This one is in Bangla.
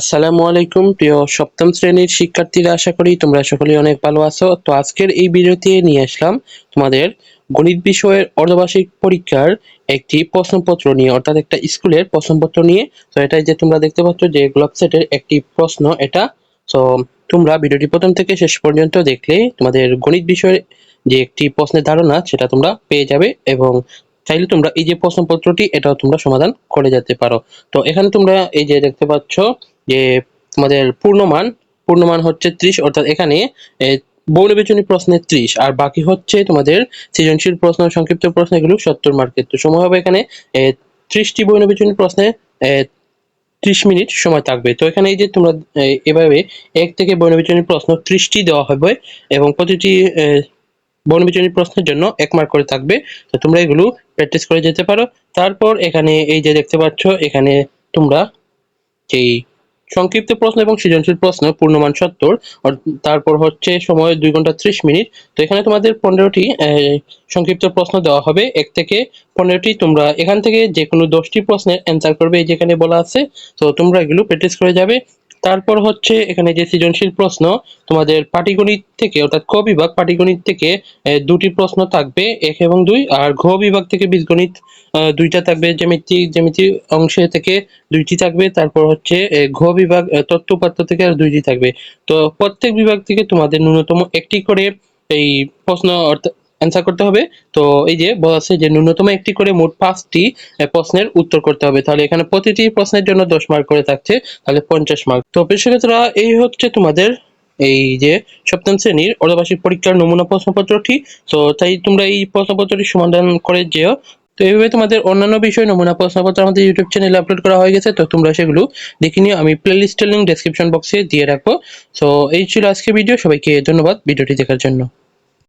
আসসালামু আলাইকুম, প্রিয় সপ্তম শ্রেণির শিক্ষার্থীরা, আশা করি তোমরা সকলে অনেক ভালো আছো। তো আজকের এই ভিডিওতে নিয়ে আসলাম তোমাদের গণিত বিষয়ের অর্ধবার্ষিক পরীক্ষার একটি প্রশ্নপত্র নিয়ে, অর্থাৎ একটা স্কুলের প্রশ্নপত্র নিয়ে। তো এটাই যে তোমরা দেখতে পাচ্ছ যে গ্লোব সেটের একটি প্রশ্ন এটা। তো তোমরা ভিডিওটি প্রথম থেকে শেষ পর্যন্ত দেখলে তোমাদের গণিত বিষয়ের যে একটি প্রশ্নের ধারণা, সেটা তোমরা পেয়ে যাবে এবং চাইলে তোমরা এই যে প্রশ্নপত্রটি, এটাও তোমরা সমাধান করে যেতে পারো। তো এখানে তোমরা এই যে দেখতে পাচ্ছ যে তোমাদের পূর্ণমান পূর্ণমান হচ্ছে ত্রিশ, অর্থাৎ এখানে বহুনির্বাচনী প্রশ্নে ত্রিশ, আর বাকি হচ্ছে তোমাদের সৃজনশীল প্রশ্ন, সংক্ষিপ্ত প্রশ্ন, এগুলো সত্তর মার্কের তো সময় হবে এখানে ত্রিশটি বহুনির্বাচনী প্রশ্নে ত্রিশ মিনিট সময় থাকবে। তো এখানে এই যে তোমরা এভাবে এক থেকে বহুনির্বাচনী প্রশ্ন ত্রিশটি দেওয়া হবে, এবং প্রতিটি বহুনির্বাচনী প্রশ্নের জন্য এক মার্ক করে থাকবে। তো তোমরা এগুলো প্র্যাকটিস করে যেতে পারো। তারপর এখানে এই যে দেখতে পাচ্ছ, এখানে তোমরা যেই সংক্ষিপ্ত প্রশ্ন এবং সৃজনশীল প্রশ্ন, পূর্ণমান সত্তর তারপর হচ্ছে সময় দুই ঘণ্টা ত্রিশ মিনিট। তো এখানে তোমাদের পনেরোটি সংক্ষিপ্ত প্রশ্ন দেওয়া হবে। এক থেকে পনেরোটি তোমরা এখান থেকে যে কোনো দশটি প্রশ্নের অ্যান্সার করবে, এই যেখানে বলা আছে। তো তোমরা এগুলো প্র্যাকটিস করে যাবে। তারপর হচ্ছে এখানে যে সৃজনশীল প্রশ্ন, তোমাদের পাটিগণিত থেকে, অর্থাৎ ক বিভাগ পাটিগণিত থেকে দুটি প্রশ্ন থাকবে, এক এবং দুই, আর ঘ বিভাগ থেকে বীজগণিত দুইটা থাকবে, জ্যামিতি জ্যামিতি অংশে থেকে দুইটি থাকবে, তারপর হচ্ছে ঘ বিভাগ উপাত্ত থেকে আর দুইটি থাকবে। তো প্রত্যেক বিভাগ থেকে তোমাদের ন্যূনতম একটি করে এই প্রশ্ন অর্থাৎ অ্যান্সার করতে হবে। তো এই যে বলা আছে যে ন্যূনতম একটি করে মোট পাঁচটি প্রশ্নের উত্তর করতে হবে। তাহলে এখানে প্রতিটি প্রশ্নের জন্য দশ মার্ক করে থাকছে, তাহলে পঞ্চাশ মার্ক তো শিক্ষার্থীরা এই হচ্ছে তোমাদের এই যে সপ্তম শ্রেণির অর্ধবার্ষিক পরীক্ষার নমুনা প্রশ্নপত্রটি। তো তাই তোমরা এই প্রশ্নপত্রটি সমাধান করে যেও। তো এইভাবে তোমাদের অন্যান্য বিষয় নমুনা প্রশ্নপত্র আমাদের ইউটিউব চ্যানেলে আপলোড করা হয়ে গেছে, তো তোমরা সেগুলো দেখে নিও। আমি প্লেলিস্টের লিঙ্ক ডেসক্রিপশন বক্সে দিয়ে রাখব। তো এই ছিল আজকে ভিডিও সবাইকে ধন্যবাদ ভিডিওটি দেখার জন্য।